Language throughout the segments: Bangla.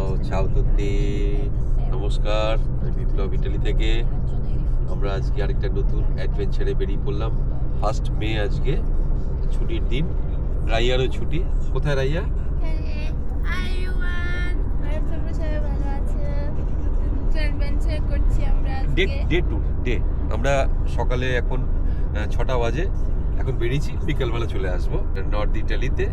ও চাও তুত্তি নমস্কার আমি বিপ্লব ইটালি থেকে। আমরা আজকে আরেকটা নতুন অ্যাডভেঞ্চারে বেরিয়ে পড়লাম। ফার্স্ট মে আজকে ছুটির দিন। রাইয়ারও ছুটি। কোথায় Raiya? Day day to day আমরা সকালে এখন ছটা বাজে। এখন বেরিয়েছি বিকেলবেলা চলে আসব। নর্থ ইটালিতে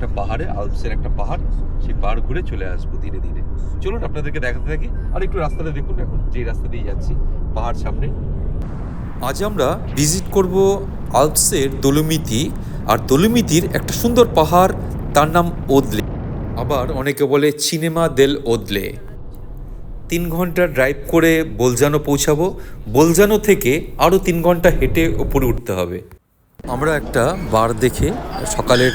একটা পাহাড়ে, আলপসের একটা পাহাড়, সেই পাহাড় ঘুরে চলে আসব দিনে দিনে। চলুন আপনাদেরকে দেখাতে থাকি, আর একটু রাস্তাটা দেখুন এখন, যেই রাস্তা দিয়ে যাচ্ছি, পাহাড় সামনে। আজ আমরা ভিজিট করব আলপসের দোলুমিতি, আর দোলুমিতির একটা সুন্দর পাহাড়, তার নাম ওদলে। আবার অনেকে বলে চিনেমা দেল ওদলে। তিন ঘণ্টা ড্রাইভ করে বোলজানো পৌঁছাবো, বোলজানো থেকে আরও তিন ঘণ্টা হেঁটে ওপরে উঠতে হবে। আমরা একটা বার দেখে সকালের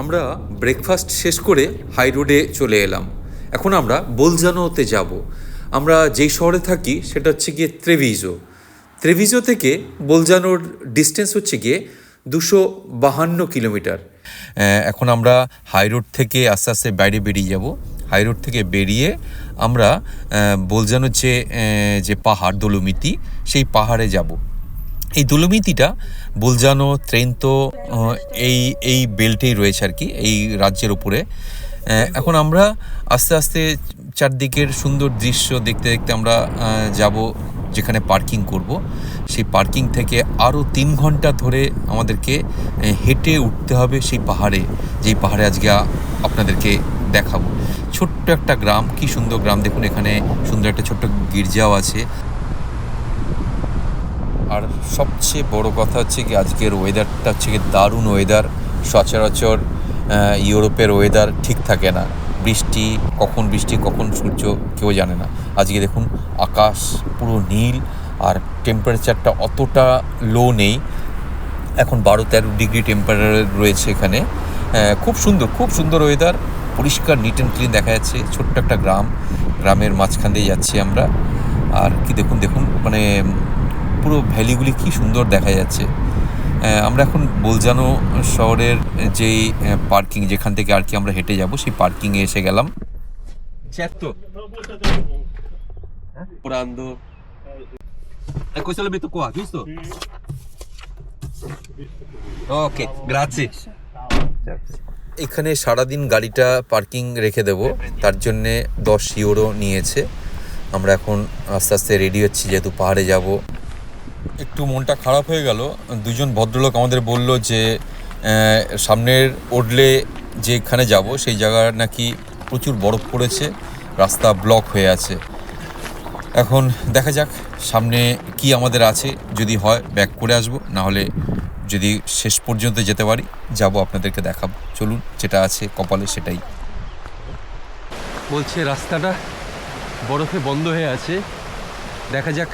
আমরা ব্রেকফাস্ট শেষ করে হাই রোডে চলে এলাম। এখন আমরা বোলজানোতে যাব। আমরা যেই শহরে থাকি সেটা হচ্ছে গিয়ে ত্রেভিজো ত্রেভিজো থেকে বোলজানোর ডিস্টেন্স হচ্ছে গিয়ে দুশো বাহান্ন কিলোমিটার। এখন আমরা হাই রোড থেকে আস্তে আস্তে বাইরে বেরিয়ে যাব। হাই রোড থেকে বেরিয়ে আমরা বোলজানোর যে যে পাহাড় দোলুমিতি, সেই পাহাড়ে যাব। এই দোলমিতিটা বুলজানো ত্রেন্তো আহ, এই এই বেল্টেই রয়েছে আর কি এই রাজ্যের উপরে। এখন আমরা আস্তে আস্তে চারদিকের সুন্দর দৃশ্য দেখতে দেখতে আমরা যাব যেখানে পার্কিং করব। সেই পার্কিং থেকে আরও তিন ঘণ্টা ধরে আমাদেরকে হেঁটে উঠতে হবে সেই পাহাড়ে যেই পাহাড়ে আজকে আপনাদেরকে দেখাবো। ছোট্ট একটা গ্রাম কি সুন্দর গ্রাম দেখুন এখানে সুন্দর একটা ছোট্ট গির্জাও আছে। আর সবচেয়ে বড় কথা হচ্ছে কি, আজকের ওয়েদারটা হচ্ছে কি দারুণ ওয়েদার সচরাচর ইউরোপের ওয়েদার ঠিক থাকে না। বৃষ্টি, কখন বৃষ্টি, কখন সূর্য, কেউ জানে না। আজকে দেখুন, আকাশ পুরো নীল আর টেম্পারেচারটা অতটা লো নেই। এখন বারো তেরো ডিগ্রি টেম্পারেচার রয়েছে এখানে। খুব সুন্দর খুব সুন্দর ওয়েদার পরিষ্কার নিট অ্যান্ড ক্লিন দেখা যাচ্ছে। ছোট্ট একটা গ্রাম, গ্রামের মাঝখান দিয়ে যাচ্ছি আমরা। আর কি দেখুন দেখুন মানে পুরো ভ্যালিগুলি কি সুন্দর দেখা যাচ্ছে। আমরা এখন বোলজানো শহরের যেই পার্কিং যেখান থেকে আর কি আমরা হেঁটে যাব সেই পার্কিংয়ে এসে গেলাম। grazie. এখানে সারাদিন গাড়িটা পার্কিং রেখে দেব তার জন্যে দশ ইউরো নিয়েছে। আমরা এখন আস্তে আস্তে রেডি হচ্ছি যেহেতু পাহাড়ে যাব। একটু মনটা খারাপ হয়ে গেল। দুজন ভদ্রলোক আমাদের বলল যে সামনের ওডলে যেখানে যাব, সেই জায়গায় নাকি প্রচুর বরফ পড়েছে, রাস্তা ব্লক হয়ে আছে। এখন দেখা যাক সামনে কি আমাদের আছে, যদি হয় ব্যাক করে আসব, না হলে যদি শেষ পর্যন্ত যেতে পারি, যাব আপনাদেরকে দেখাবো। চলুন, যেটা আছে কপালে সেটাই। বলছে, রাস্তাটা বরফে বন্ধ হয়ে আছে। দেখা যাক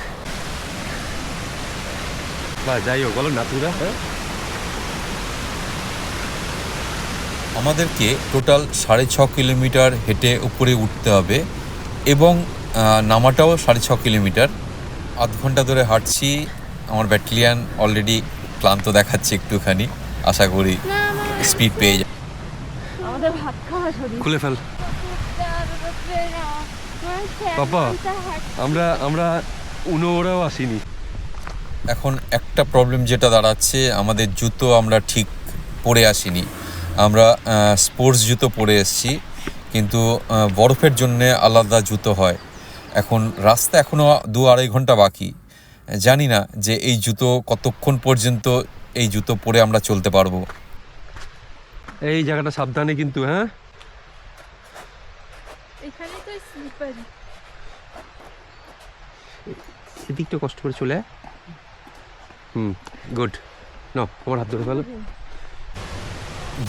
বা যাই হোক বলো নাতুরা হ্যাঁ আমাদেরকে টোটাল সাড়ে ছ কিলোমিটার হেঁটে উপরে উঠতে হবে এবং নামাটাও সাড়ে ছ কিলোমিটার আধ ঘণ্টা ধরে হাঁটছি আমার ব্যাটালিয়ান অলরেডি ক্লান্ত দেখাচ্ছে একটুখানি আশা করি স্পিড পেয়ে যাবে আমাদের ভাত খাওয়া খুলে ফেল পাপা আমরা আমরা উনোরাও আসিনি এখন একটা প্রবলেম যেটা দাঁড়াচ্ছে আমাদের জুতো আমরা ঠিক পরে আসিনি। আমরা স্পোর্টস জুতো পরে এসেছি কিন্তু বরফের জন্যে আলাদা জুতো হয়। এখন রাস্তা এখনও দু আড়াই ঘণ্টা বাকি। জানি না যে এই জুতো কতক্ষণ পর্যন্ত এই জুতো পরে আমরা চলতে পারব। এই জায়গাটা সাবধানে কিন্তু হ্যাঁ? এখানে তো স্লিপারি সেদিকটা কষ্ট করে চলে। হুম গুড নাও আমার হাত ধরে ফেলো।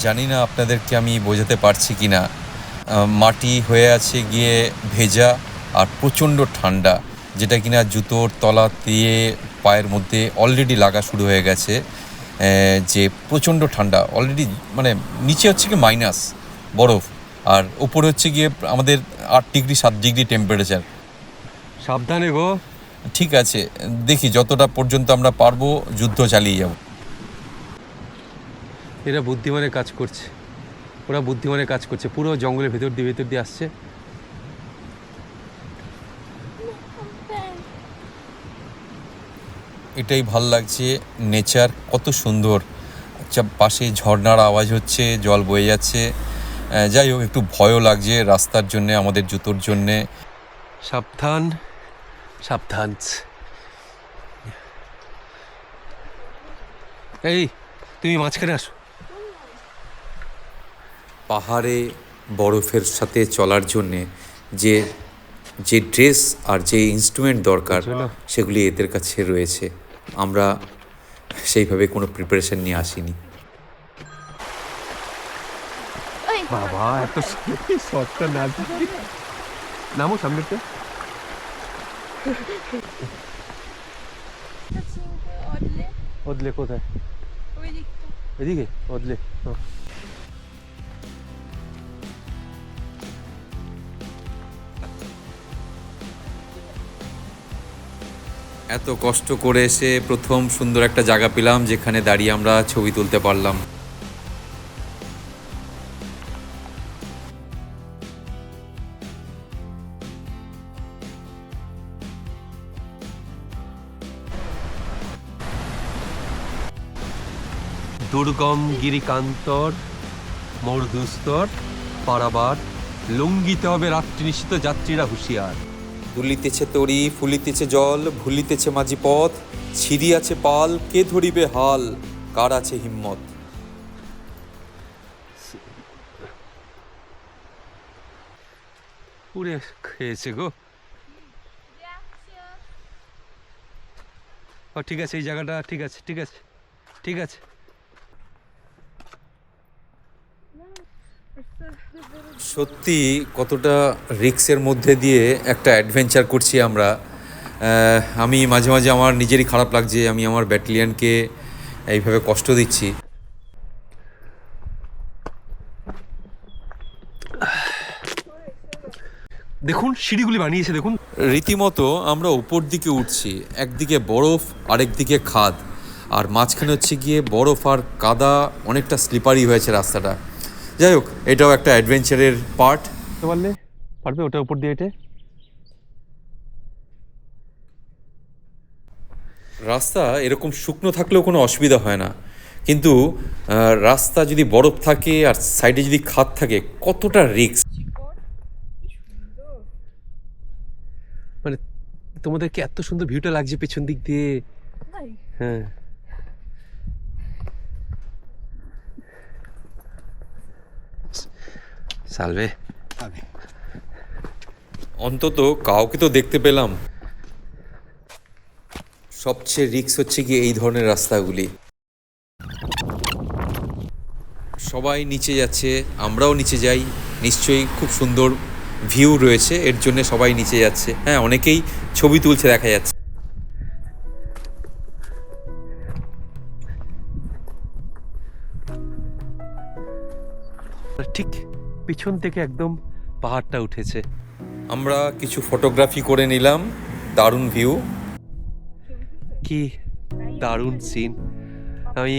জানি না আপনাদেরকে আমি বোঝাতে পারছি কি না মাটি হয়ে আছে গিয়ে ভেজা আর প্রচণ্ড ঠান্ডা যেটা কিনা জুতোর তলা দিয়ে পায়ের মধ্যে অলরেডি লাগা শুরু হয়ে গেছে যে প্রচণ্ড ঠান্ডা অলরেডি মানে নিচে হচ্ছে কি মাইনাস বরফ আর ওপরে হচ্ছে গিয়ে আমাদের আট ডিগ্রি সাত ডিগ্রি টেম্পারেচার সাবধানে গো। ঠিক আছে দেখি যতটা পর্যন্ত আমরা পারব যুদ্ধ চালিয়ে যাব। এরা বুদ্ধিমানের কাজ করছে। ওরা বুদ্ধিমানের কাজ করছে। পুরো জঙ্গলের ভেতর দিয়ে ভেতর দিয়ে আসছে। এটাই ভালো লাগছে নেচার কত সুন্দর। আচ্ছা পাশে ঝর্নার আওয়াজ হচ্ছে জল বয়ে যাচ্ছে। যাই হোক একটু ভয়ও লাগছে রাস্তার জন্যে আমাদের জুতোর জন্যে। সাবধান। সাবধান। এই তুমি মাঝখানে আসো। পাহাড়ে বরফের সাথে চলার জন্যে যে যে ড্রেস আর যে ইনস্ট্রুমেন্ট দরকার। সেগুলি এদের কাছে রয়েছে। আমরা সেইভাবে কোনো প্রিপারেশন নিয়ে আসিনি। বাবা এত শটটা না। নামো সামনেতে অদলে কোথায়? এদিকে? ওদলে এত কষ্ট করে এসে প্রথম সুন্দর একটা জায়গা পেলাম, যেখানে দাঁড়িয়ে আমরা ছবি তুলতে পারলাম। দুর্গম গিরিকান্তর মরদুস্তর পারাবার লঙ্ঘিতে হবে রাত্রি নিশ্চিত যাত্রীরা হুঁশিয়ার। দুলিতেছে তরি ফুলিতেছে জল ভুলিতেছে মাঝি পথ ছিড়িয়াছে পাল কে ধরিবে হাল কার আছে হিম্মত? পুরে খেয়েছে গো। ও ঠিক আছে এই জায়গাটা ঠিক আছে ঠিক আছে ঠিক আছে। সত্যি কতটা রিক্সের মধ্যে দিয়ে একটা অ্যাডভেঞ্চার করছি আমরা। আমি মাঝে মাঝে আমার নিজেরই খারাপ লাগছে আমি আমার ব্যাটালিয়ানকে এইভাবে কষ্ট দিচ্ছি। দেখুন সিঁড়িগুলি বানিয়েছে দেখুন। রীতিমতো আমরা উপর দিকে উঠছি একদিকে বরফ আরেকদিকে খাদ। আর মাঝখানে হচ্ছে গিয়ে বরফ আর কাদা অনেকটা স্লিপারি হয়েছে রাস্তাটা। যাই হোক এটাও একটা অ্যাডভেঞ্চারের পার্ট বুঝতে পারলে? পারবে ওটা উপর দিয়ে হেঁটে? রাস্তা এরকম শুকনো থাকলেও কোনো অসুবিধা হয় না। কিন্তু রাস্তা যদি বরফ থাকে আর সাইডে যদি খাদ থাকে কতটা রিস্ক মানে তোমাদেরকে এত সুন্দর ভিউটা লাগছে পেছন দিক দিয়ে। হ্যাঁ। সালভে অন্তত কাউকে তো দেখতে পেলাম। সবচেয়ে রিস্ক হচ্ছে কি এই ধরনের রাস্তাগুলি। সবাই নিচে যাচ্ছে আমরাও নিচে যাই। নিশ্চয়ই খুব সুন্দর ভিউ রয়েছে এর জন্য সবাই নিচে যাচ্ছে। হ্যাঁ অনেকেই ছবি তুলছে দেখা যাচ্ছে। পিছন থেকে একদম পাহাড়টা উঠেছে। আমরা কিছু ফটোগ্রাফি করে নিলাম দারুণ ভিউ। কি দারুণ সিন। আমি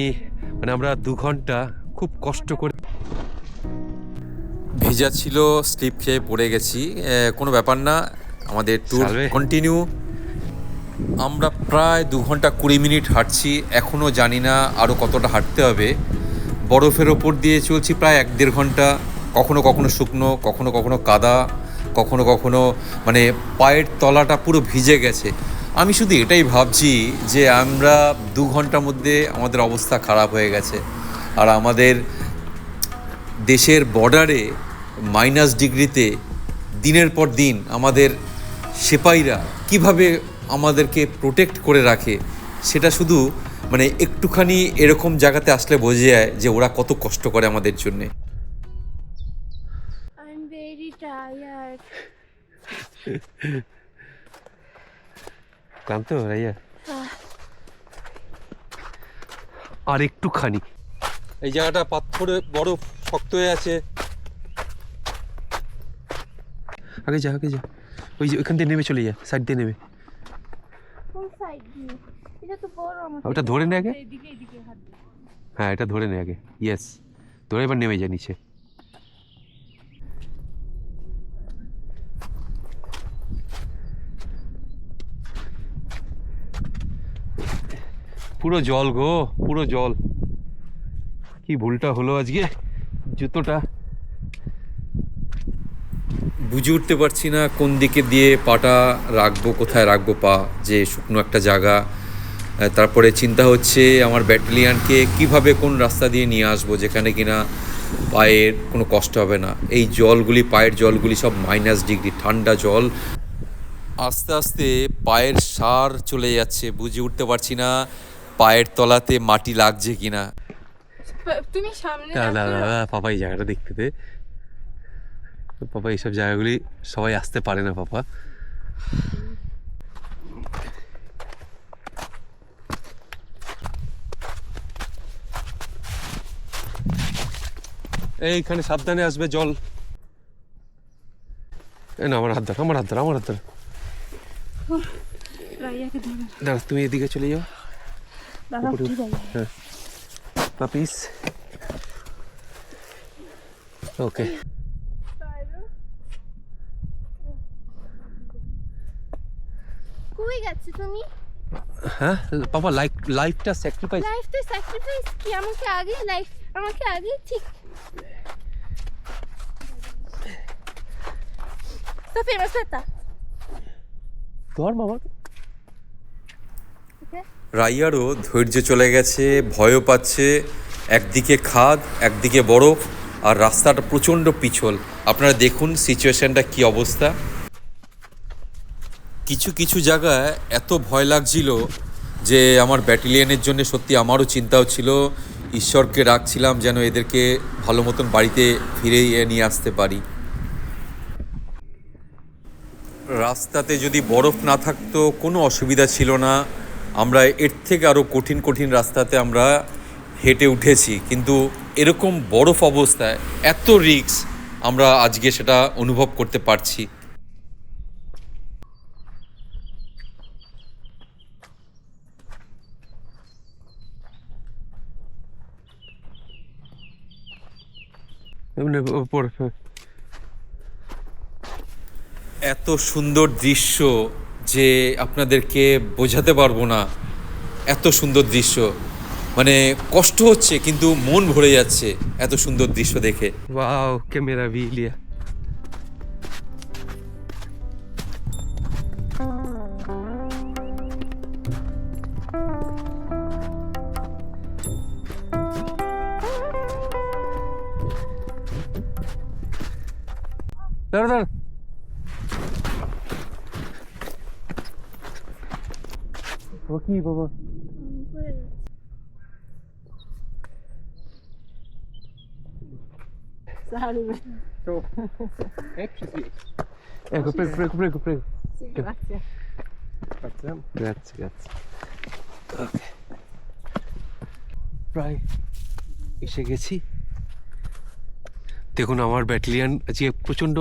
মানে আমরা দু ঘণ্টা খুব কষ্ট করে ভেজা ছিল স্লিপ খেয়ে পড়ে গেছি। কোনো ব্যাপার না আমাদের ট্যুর কন্টিনিউ আমরা প্রায় দু ঘণ্টা কুড়ি মিনিট হাঁটছি এখনও জানি না আরও কতটা হাঁটতে হবে। বরফের ওপর দিয়ে চলছি প্রায় এক দেড় ঘণ্টা। কখনো কখনো শুকনো, কখনো কখনো কাদা, কখনো কখনো মানে পায়ের তলাটা পুরো ভিজে গেছে। আমি শুধু এটাই ভাবছি যে আমরা দু ঘণ্টার মধ্যে আমাদের অবস্থা খারাপ হয়ে গেছে। আর আমাদের দেশের বর্ডারে মাইনাস ডিগ্রিতে দিনের পর দিন আমাদের সিপাহীরা কীভাবে আমাদেরকে প্রোটেক্ট করে রাখে, সেটা শুধু মানে একটুখানি এরকম জায়গাতে আসলে বোঝা যায় যে ওরা কত কষ্ট করে আমাদের জন্যে। ক্লান্ত রাইয়া আর একটুখানি। এই জায়গাটা পাথরে বরফ শক্ত হয়ে আছে। আগে যা আগে যা। ওই যে ওইখান দিয়ে নেমে চলে যা সাইড দিয়ে নেমে। কোন সাইড দিয়ে? এটা তো বড় আমার ওটা ধরে নে আগে। হ্যাঁ এটা ধরে নে আগে। ইয়েস ধরে এবার নেমে যা নিচে। পুরো জল গো, পুরো জল। কি ভুলটা হলো আজকে জুতোটা? বুঝে উঠতে পারছি না কোন দিকে দিয়ে পাটা রাখব, কোথায় রাখব পা, যে শুকনো একটা জায়গা। তারপরে চিন্তা হচ্ছে আমার ব্যাটালিয়ানকে কীভাবে কোন রাস্তা দিয়ে নিয়ে আসব, যেখানে কিনা পায়ের কোনো কষ্ট হবে না। এই জলগুলি, পায়ের জলগুলি সব মাইনাস ডিগ্রি ঠান্ডা জল। আস্তে আস্তে পায়ের সার চলে যাচ্ছে, বুঝে উঠতে পারছি না। পায়ের তলাতে মাটি লাগছে কিনা? তুমি সামনে না না পাপা এই জায়গাটা দেখতে দে। পাপা এইসব জায়গাগুলি সবাই আসতে পারে না পাপা। এইখানে সাবধানে আসবে জল। এ না আমার হাত ধর আমার হাত ধর আমার হাত ধর। ধরো। দাঁড়া তুমি এদিকে চলে যাও দাদা উপরে উঠে যাই হ্যাঁ। পাপিস। ওকে। কই গেছে তুমি? হ্যাঁ বাবা লাইফ লাইফটা স্যাক্রিফাইস লাইফ তো স্যাক্রিফাইস কি? আমাকে আগে লাইফ আমাকে আগে ঠিক Sophie, aspetta. তোর বাবা রাইয়ারও ধৈর্য চলে গেছে, ভয়ও পাচ্ছে। একদিকে খাদ, একদিকে বরফ, আর রাস্তাটা প্রচণ্ড পিছল। আপনারা দেখুন সিচুয়েশানটা কি অবস্থা। কিছু কিছু জায়গায় এত ভয় লাগছিল যে আমার ব্যাটালিয়নের জন্য সত্যি আমারও চিন্তাও ছিল। ঈশ্বরকে রাখছিলাম যেন এদেরকে ভালো মতন বাড়িতে ফিরে নিয়ে আসতে পারি। রাস্তাতে যদি বরফ না থাকতো কোনো অসুবিধা ছিল না। আমরা এর থেকে আরও কঠিন কঠিন রাস্তাতে আমরা হেঁটে উঠেছি কিন্তু এরকম বরফ অবস্থায় এত রিক্স আমরা আজকে সেটা অনুভব করতে পারছি এমনি হ্যাঁ। এত সুন্দর দৃশ্য যে আপনাদেরকে বোঝাতে পারব না। এত সুন্দর দৃশ্য। মানে কষ্ট হচ্ছে, কিন্তু মন ভরে যাচ্ছে এত সুন্দর দৃশ্য দেখে। वाओ que meraviglia দাঁড়া দাঁড়া ও কি বাবা Salve. Ecco, prego, prego, prego, prego. Grazie. Grazie, grazie. Ok. প্রায় এসে গেছি দেখুন আমার ব্যাটালিয়ান যে প্রচণ্ড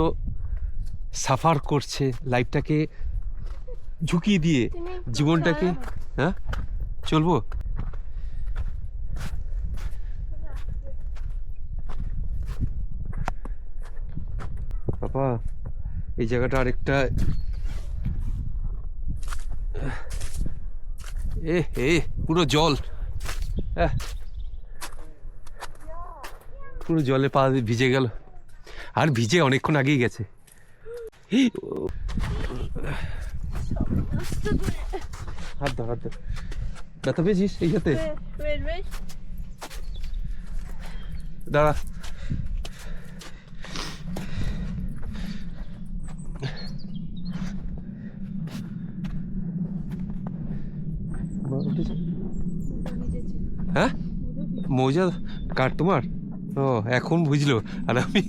সাফার করছে লাইফটাকে ঝুঁকি দিয়ে জীবনটাকে হ্যাঁ চলবো বাবা এই জায়গাটা আরেকটা এ এ পুরো জল। পুরো জলে পা ভিজে গেল আর ভিজে অনেকক্ষণ আগেই গেছে। হাত ধর হাত ধর। ব্যথা পেয়েছিস এই সাথে wait. দাঁড়া। উঠেছে? মৌজা কার তোমার? ও এখন বুঝলো। আর আমি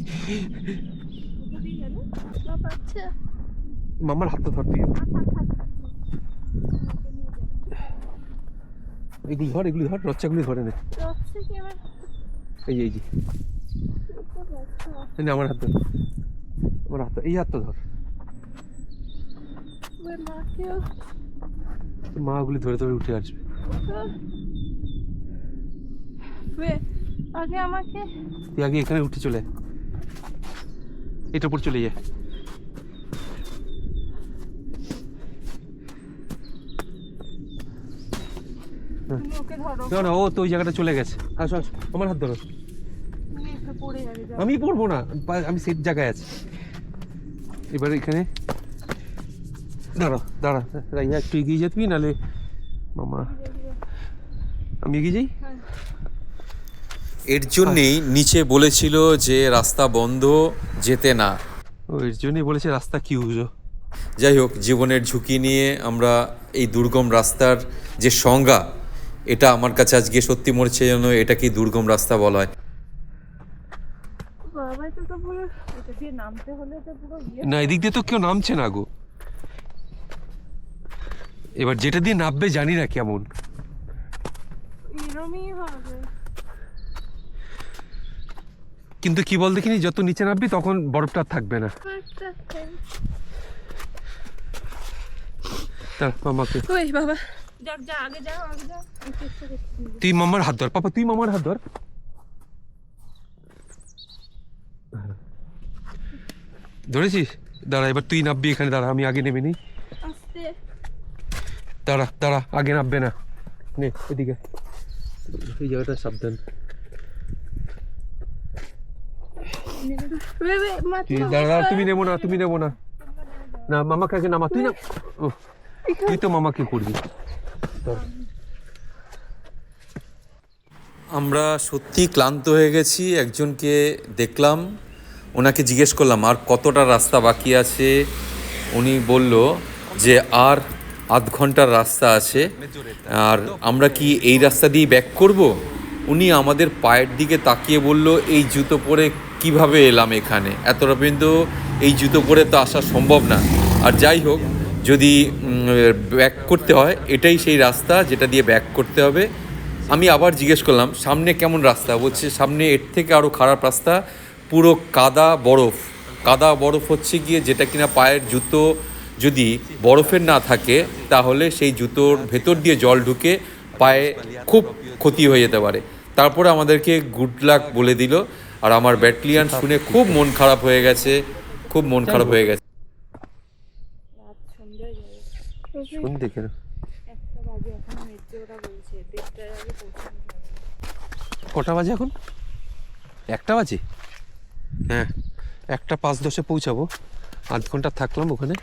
মামার হাতটা ধর তুই এগুলি ধর এগুলি ধর রচ্চাগুলি ধরে নে। এই এই যে। আমার হাত ধর। আমার হাত এই হাতটা ধর। ওই মাকেও মা ওগুলি ধরে ধরে উঠে আসবে। আগে আমাকে তুই আগে এখানে উঠে চলে এটার উপর চলে যায় তুমি ওকে ধরো না না ও তো ওই জায়গাটা চলে গেছে। আসো আসো আমার হাত ধরো। পড়ে আমি পড়ব না আমি সেফ জায়গায় আছি। এবার এখানে। দাঁড়া দাঁড়া রাইয়া একটু এগিয়ে যেতবি নালে মামা। আমি এগিয়ে যাই? এর জন্যেই নিচে বলেছিল যে রাস্তা বন্ধ যেতে না। ও এর জন্যই বলেছে রাস্তা কি উজো। যাই হোক জীবনের ঝুঁকি নিয়ে আমরা এই দুর্গম রাস্তার যে সংজ্ঞা এটা আমার কাছে আজকে সত্যি মরছে যেন এটাকেই দুর্গম রাস্তা বলা হয়। বাবা তো তো পুরো এটা দিয়ে নামতে হলে তো পুরো ইয়ে না এদিক দিয়ে তো কেউ নামছে না গো। এবার যেটা দিয়ে নামবে জানি না কেমন। কিন্তু কি বল দেখিনি যত নিচে নামবি তখন বরফটা আর থাকবে না। একটা দাঁড়া, বাবা। যাক যা আগে আগে তুই মামার হাত ধর পাপা তুই মামার হাত ধর। ধরেছিস? দাঁড়া এবার তুই নামবি এখানে দাঁড়া আমি আগে নিই। আস্তে। দাঁড়া দাঁড়া আগে নামবে না। নে এদিকে। এই জায়গাটা সাবধান। দাঁড়া তুমি নেব না তুমি নেব না। না মামাকে আগে নামা তুই না ও তুই তো মামাকে করবি। আমরা সত্যি ক্লান্ত হয়ে গেছি, একজনকে দেখলাম, ওনাকে জিজ্ঞেস করলাম, আর কতটা রাস্তা বাকি আছে? উনি বলল যে, আর আধ ঘণ্টার রাস্তা আছে। আর আমরা কি এই রাস্তা দিয়ে ব্যাক করব? উনি আমাদের পায়ের দিকে তাকিয়ে বলল, এই জুতো পরে কীভাবে এলাম এখানে? এতটা পর্যন্ত এই জুতো পরে তো আসা সম্ভব না। আর যাই হোক যদি ব্যাক করতে হয়, এটাই সেই রাস্তা যেটা দিয়ে ব্যাক করতে হবে। আমি আবার জিজ্ঞেস করলাম, সামনে কেমন রাস্তা? বলছে, সামনে এর থেকে আরও খারাপ রাস্তা, পুরো কাদা বরফ। কাদা বরফ হচ্ছে গিয়ে যেটা কিনা পায়ের জুতো যদি বরফের না থাকে, তাহলে সেই জুতোর ভেতর দিয়ে জল ঢুকে পায়ে খুব ক্ষতি হয়ে যেতে পারে। তারপরে আমাদেরকে গুড লাক বলে দিল, আর আমার ব্যাটলিয়ান শুনে খুব মন খারাপ হয়ে গেছে, খুব মন খারাপ হয়ে গেছে। যাবে শোন দেখে একটা বাজে এখন মেট্রো ওরা বলছে দেড়টার আগে পৌঁছানো কটা বাজে এখন? একটা বাজে? হ্যাঁ একটা পাঁচ দশে পৌঁছাবো। আধ ঘণ্টা থাকলাম ওখানে।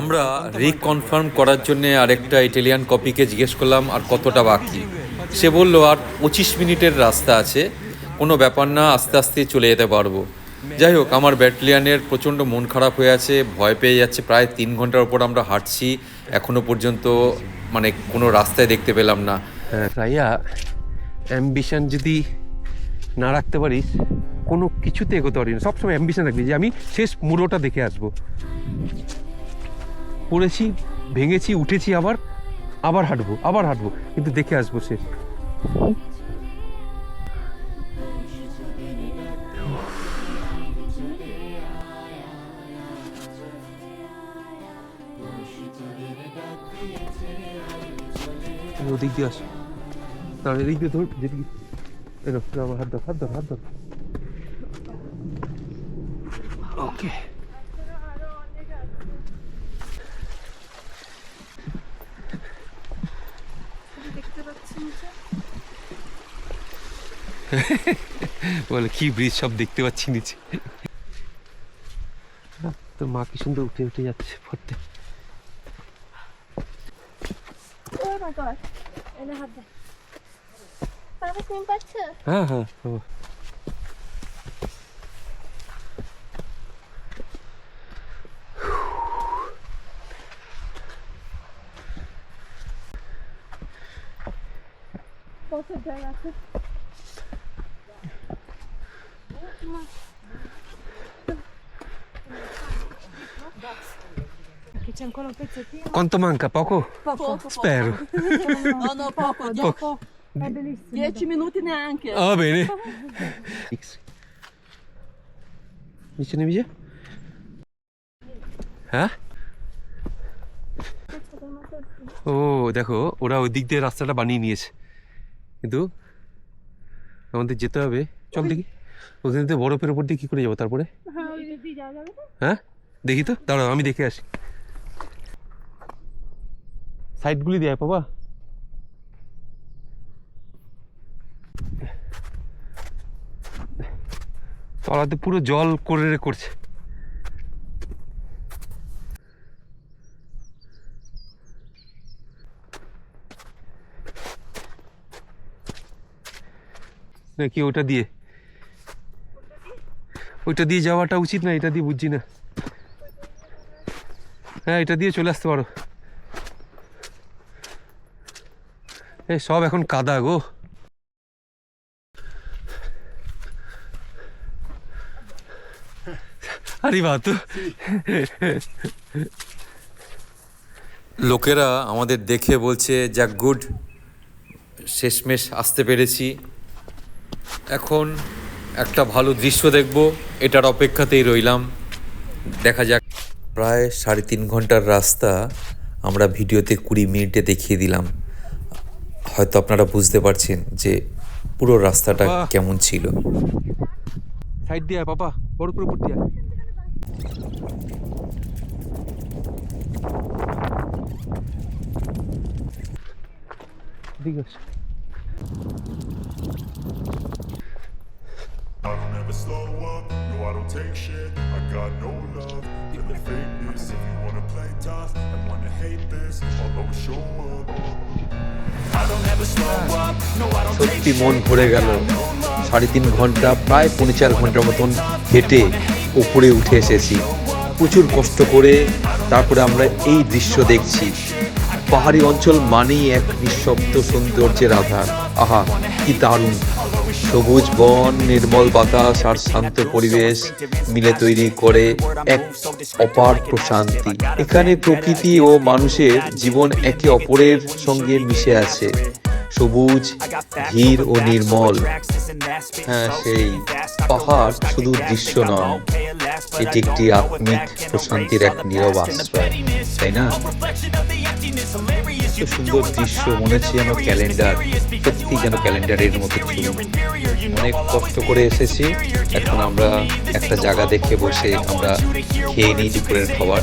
আমরা রিকনফার্ম করার জন্য আরেকটা ইটালিয়ান কপিকে জিজ্ঞেস করলাম আর কতটা বাকি? সে বলল আর পঁচিশ মিনিটের রাস্তা আছে কোনো ব্যাপার না আস্তে আস্তে চলে যেতে পারব। যাই হোক, আমার ব্যাটালিয়ানের প্রচণ্ড মন খারাপ হয়ে আছে, ভয় পেয়ে যাচ্ছে। প্রায় তিন ঘণ্টার উপর আমরা হাঁটছি। এখনও পর্যন্ত মানে কোনো রাস্তায় দেখতে পেলাম না। হ্যাঁ রাইয়া অ্যাম্বিশন যদি না রাখতে পারিস, কোনো কিছুতে এগোতে পারি না। সবসময় অ্যাম্বিশন রাখবি যে আমি শেষ মুড়োটা দেখে আসব। পড়েছি, ভেঙেছি, উঠেছি, আবার আবার হাঁটবো আবার হাঁটবো, কিন্তু দেখে আসব শেষ। ওদিক দিয়ে আসো। তাহলে এদিক দিয়ে ধর যেদিকে এলো আমার হাত ধর হাত ধর হাত ধর ওকে দেখতে পাচ্ছি নিচে বলে কি ব্রিজ সব দেখতে পাচ্ছি নিচে। তোর মা কি সুন্দর উঠে উঠে যাচ্ছে পড়তে ও মাই গড এনে হাত দে বাবা তুমি পাচ্ছ হ্যাঁ হ্যাঁ ও। কত হয়ে গেছে Che c'è ancora un pezzettino. Quanto manca? Poco? Poco. Spero. No, no, poco, Poco. È bellissimo. Dieci minuti neanche. Ah, va bene. X. নিচে নেমে যা হ্যাঁ ও দেখো ওরা ওই দিক দিয়ে রাস্তাটা বানিয়ে নিয়েছে। কিন্তু আমাদের যেতে হবে। চল দেখি। ওখানে তো বরফের উপর দিয়ে কি করে যাব তারপরে? হ্যাঁ হ্যাঁ? দেখি তো দাঁড়াও আমি দেখে আসি। সাইডগুলি দেয় বাবা। তলাতে পুরো জল করে করছে। নাকি ওটা দিয়ে? ওইটা দিয়ে যাওয়াটা উচিত না, এটা দিয়ে বুঝছি না। হ্যাঁ এটা দিয়ে চলে আসতে পারো। এই সব এখন কাদা গো। আরে লোকেরা আমাদের দেখে বলছে যাক গুড শেষমেশ আসতে পেরেছি। এখন একটা ভালো দৃশ্য দেখব এটার অপেক্ষাতেই রইলাম। দেখা যাক। প্রায় সাড়ে তিন ঘণ্টার রাস্তা আমরা ভিডিওতে কুড়ি মিনিটে দেখিয়ে দিলাম। হয়তো আপনারা বুঝতে পারছেন যে পুরো রাস্তাটা কেমন ছিল। সাইড দিয়ে বাবা বড় উপর দিয়ে আয়। I don't ever slow up, no I don't take shit I got no love for the fakeness If you wanna play tough and wanna hate this I'll always show up I don't ever slow up, no I don't take shit সত্যি মন ভরে গেল সাড়ে তিন ঘণ্টা প্রায় পৌনে চার ঘণ্টার মতন হেঁটে উপরে উঠে এসেছি। প্রচুর কষ্ট করে তারপরে আমরা এই দৃশ্য দেখছি। পাহাড়ি অঞ্চল মানেই এক নিঃশব্দ সৌন্দর্যের আধার। আহা, কি দারুণ! সবুজ বন, নির্মল বাতাস আর শান্ত পরিবেশ মিলে তৈরি করে এক অপার প্রশান্তি। এখানে প্রকৃতি ও মানুষের জীবন একে অপরের সঙ্গে মিশে আছে। সবুজ, ধীর ও নির্মল। হ্যাঁ সেই পাহাড় শুধু দৃশ্য নয়, এটি একটি আত্মিক প্রশান্তির এক নীরব আশ্রয়, তাই না? সুন্দর দৃশ্য, মনে হচ্ছে যেন ক্যালেন্ডার সত্যি যেন ক্যালেন্ডারের মতো ছবি। অনেক কষ্ট করে এসেছি, এখন আমরা একটা জায়গা দেখে বসে আমরা খেয়ে নিই দুপুরের খাবার।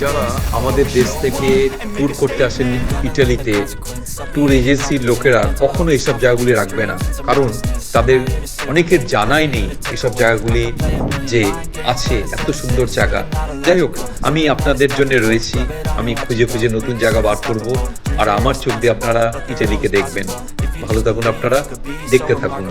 যারা আমাদের দেশ থেকে ট্যুর করতে আসেন ইটালিতে ট্যুর এজেন্সির লোকেরা কখনো এসব জায়গাগুলি রাখবে না। কারণ তাদের অনেকের জানাই নেই এসব জায়গাগুলি যে আছে, এত সুন্দর জায়গা। যাই হোক, আমি আপনাদের জন্য রয়েছি। আমি খুঁজে খুঁজে নতুন জায়গা বার করব। আর আমার চোখ দিয়ে আপনারা ইটালিকে দেখবেন। ভালো থাকুন আপনারা, দেখতে থাকুন।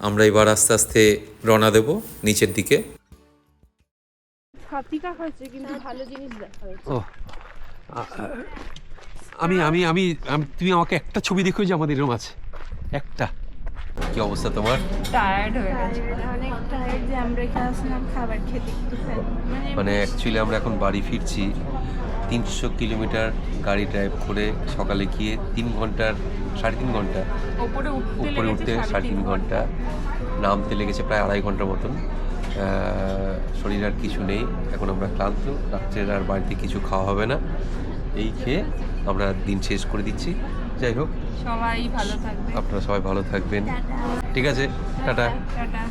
আমরা এবার আস্তে আস্তে রওনা দেব নিচের দিকে। হয়েছে কিন্তু ভালো জিনিস দেখা ও আ- আ- আমি আমি আমি তুমি আমাকে একটা ছবি দেখো যে আমাদের এরকম আছে। একটা। কি অবস্থা তোমার? টায়ার্ড হয়ে গেছে। অনেক টায়ার্ড যে আমরা এখানে আসলাম খাবার খেতে একটু মানে মানে অ্যাকচুয়ালি আমরা এখন বাড়ি ফিরছি। তিনশো কিলোমিটার গাড়ি ড্রাইভ করে সকালে গিয়ে তিন ঘণ্টার সাড়ে তিন ঘণ্টা উপরে উঠতে সাড়ে তিন ঘণ্টা। নামতে লেগেছে প্রায় আড়াই ঘণ্টার মতন। শরীর আর কিছু নেই। এখন আমরা ক্লান্ত। রাত্রের আর বাড়িতে কিছু খাওয়া হবে না। এই খেয়ে আমরা দিন শেষ করে দিচ্ছি। যাই হোক। সবাই ভালো থাকবে আপনারা সবাই ভালো থাকবেন। ঠিক আছে। টাটা। টাটা।